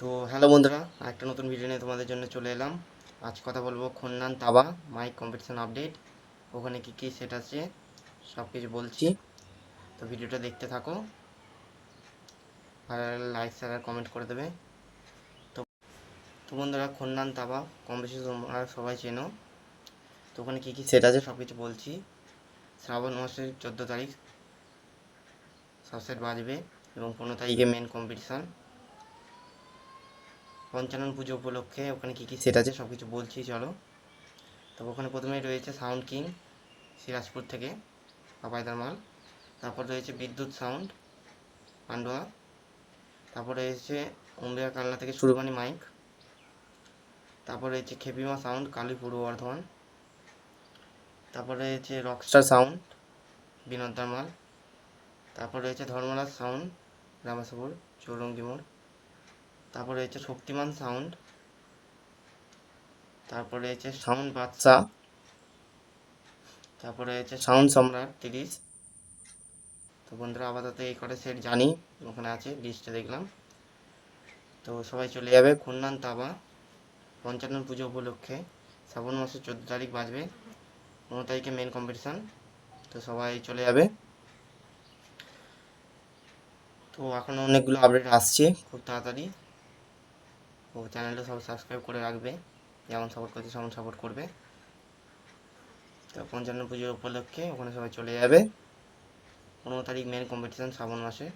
তো হ্যালো বন্ধুরা একটা নতুন ভিডিও নিয়ে তোমাদের জন্য চলে এলাম। আজ কথা বলব খন্নান তাবা মাইক কম্পিটিশন আপডেট ওখানে কী কী সেট আছে সব কিছু বলছি। তো ভিডিওটা দেখতে থাকো। আর লাইক শেয়ার আর কমেন্ট করে দেবে। তো তো বন্ধুরা খন্নান তাবা কম বেশি তোমরা সবাই চেনো। তো ওখানে কী কী সেট আছে সব কিছু বলছি। শ্রাবণ মাসের চোদ্দ তারিখ। সব সেট বাজবে এবং পনেরো তারিখে মেন কম্পিটিশান পঞ্চানন পুজো উপলক্ষে ওখানে কী কী সেট আছে সব কিছু বলছি চলো। তো ওখানে প্রথমেই রয়েছে সাউন্ড কিং সিরাজপুর থেকে পাপাইদার মাল। তারপর রয়েছে বিদ্যুৎ সাউন্ড পান্ডুয়া। তারপর রয়েছে অম্বিকা কালনা থেকে সুরবানি মাইক। তারপর রয়েছে খেপিমা সাউন্ড কালী পূর্ব বর্ধমান তারপর রয়েছে রকস্টার সাউন্ড বিনোদার মাল। তারপর রয়েছে ধর্মরাজ সাউন্ড রামাসাপুর চৌরঙ্গি মোড়। তারপর রয়েছে শক্তিমান সাউন্ড তারপর রয়েছে সাউন্ড বাদশা, তারপর রয়েছে সাউন্ড সম্রাট তিরিশ। তো বন্ধুরা, আপাতত এই কটা সেট জানি, ওখানে আছে লিস্টে দেখলাম। তো সবাই চলে যাবে খুন্নান তাবা, পঞ্চান্ন পুজো উপলক্ষে। শ্রাবণ মাসের চোদ্দ তারিখ বাজবে, পনেরো তারিখে মেন কম্পিটিশান তো সবাই চলে যাবে। তো এখনও অনেকগুলো আপডেট আসছে, খুব তাড়াতাড়ি। ও চ্যানেলটা সব সাবস্ক্রাইব করে রাখবে যেমন সাপোর্ট করছে সেমন সাপোর্ট করবে। তো পঞ্চান্ন পুজো উপলক্ষে ওখানে সবাই চলে যাবে। পনেরো তারিখ মেন কম্পিটিশান শ্রাবণ মাসে।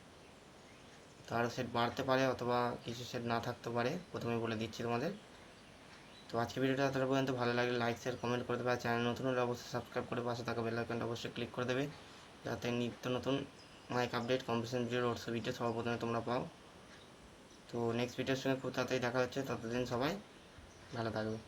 তো আরও সেট বাড়তে পারে অথবা কিছু সেট না থাকতে পারে প্রথমে বলে দিচ্ছি তোমাদের। তো আজকে ভিডিওটা এতটা পর্যন্ত। ভালো লাগলে লাইক শেয়ার কমেন্ট করে দেবে। আর চ্যানেল নতুন হলে অবশ্যই সাবস্ক্রাইব করে পাশে থাকা বেল আইকনটা অবশ্যই ক্লিক করে দেবে। যাতে নিত্য নতুন mike update competition video roads video সবার প্রথমে তোমরা পাও। তো নেক্সট ভিডিওর সঙ্গে খুব তাড়াতাড়ি দেখা হচ্ছে ততদিন সবাই ভালো থাকবে